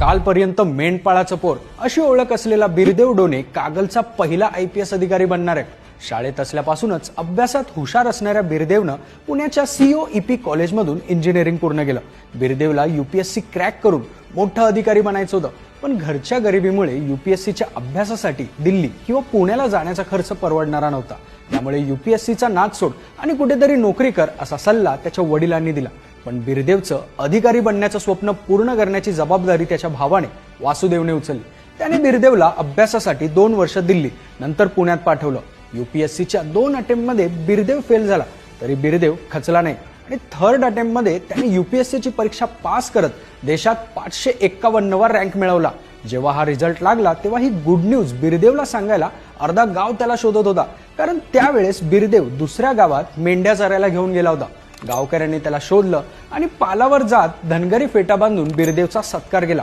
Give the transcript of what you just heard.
कालपर्यंत मेंढपाळाचं पोर अशी ओळख असलेला बिरदेव डोने कागलचा पहिला आय पी एस अधिकारी बनणार आहे. शाळेत असल्यापासूनच अभ्यासात हुशार असणाऱ्या बिरदेवनं पुण्याच्या सीओ ईपी कॉलेजमधून इंजिनिअरिंग पूर्ण केलं. बिरदेवला युपीएससी क्रॅक करून मोठं अधिकारी बनायचं होतं. पण घरच्या गरिबीमुळे युपीएससीच्या अभ्यासासाठी दिल्ली किंवा पुण्याला जाण्याचा खर्च परवडणारा नव्हता. त्यामुळे युपीएससीचा नाच सोड आणि कुठेतरी नोकरी कर असा सल्ला त्याच्या वडिलांनी दिला. पण बिरदेवचं अधिकारी बनण्याचं स्वप्न पूर्ण करण्याची जबाबदारी त्याच्या भावाने वासुदेवने उचलली. त्याने बिरदेवला अभ्यासासाठी दोन वर्ष दिल्ली नंतर पुण्यात पाठवलं. युपीएससीच्या दोन अटेम्प्टमध्ये बिरदेव फेल झाला. तरी बिरदेव खचला नाही. आणि थर्ड अटेम्प्टमध्ये त्याने युपीएससीची परीक्षा पास करत देशात पाचशे एक्कावन्नवा रँक मिळवला. जेव्हा हा रिझल्ट लागला तेव्हा ही गुड न्यूज बिरदेवला सांगायला अर्धा गाव त्याला शोधत होता. कारण त्यावेळेस बिरदेव दुसऱ्या गावात मेंढ्या चरायला घेऊन गेला होता. गावकऱ्यांनी त्याला शोधलं आणि पालावर जात धनगरी फेटा बांधून बिरदेवचा सत्कार केला.